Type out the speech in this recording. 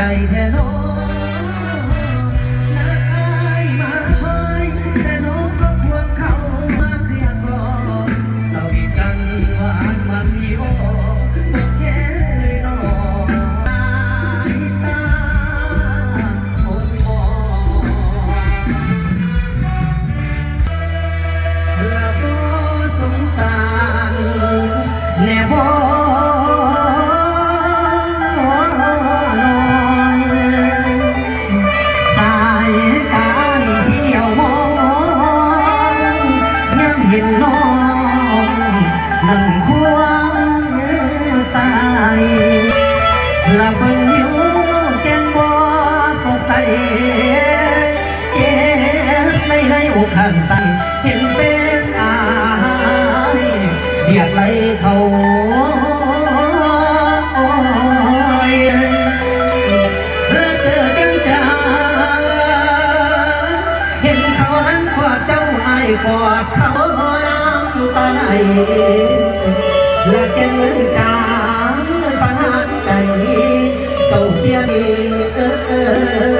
แท้น้องนักอายมาคอยแต่น้องก็ควงเขามาเคลียร์กรอนสวีกันหวานมันที่โอ้โอเคเลยน้องตายตาคนมองละบ่สงสารแน่บ่ เห็นน้องนั่งควงสายละเบิ่งนิ้วแก้งบ่สดใสเจ็บในในอกข้างใส่เห็นเป็นอายเบียดไหลเขาแล้วเจอจังจาเห็นเขานั้นกอด และแกเงินจางสหานใจเจ้าเพียดีเออ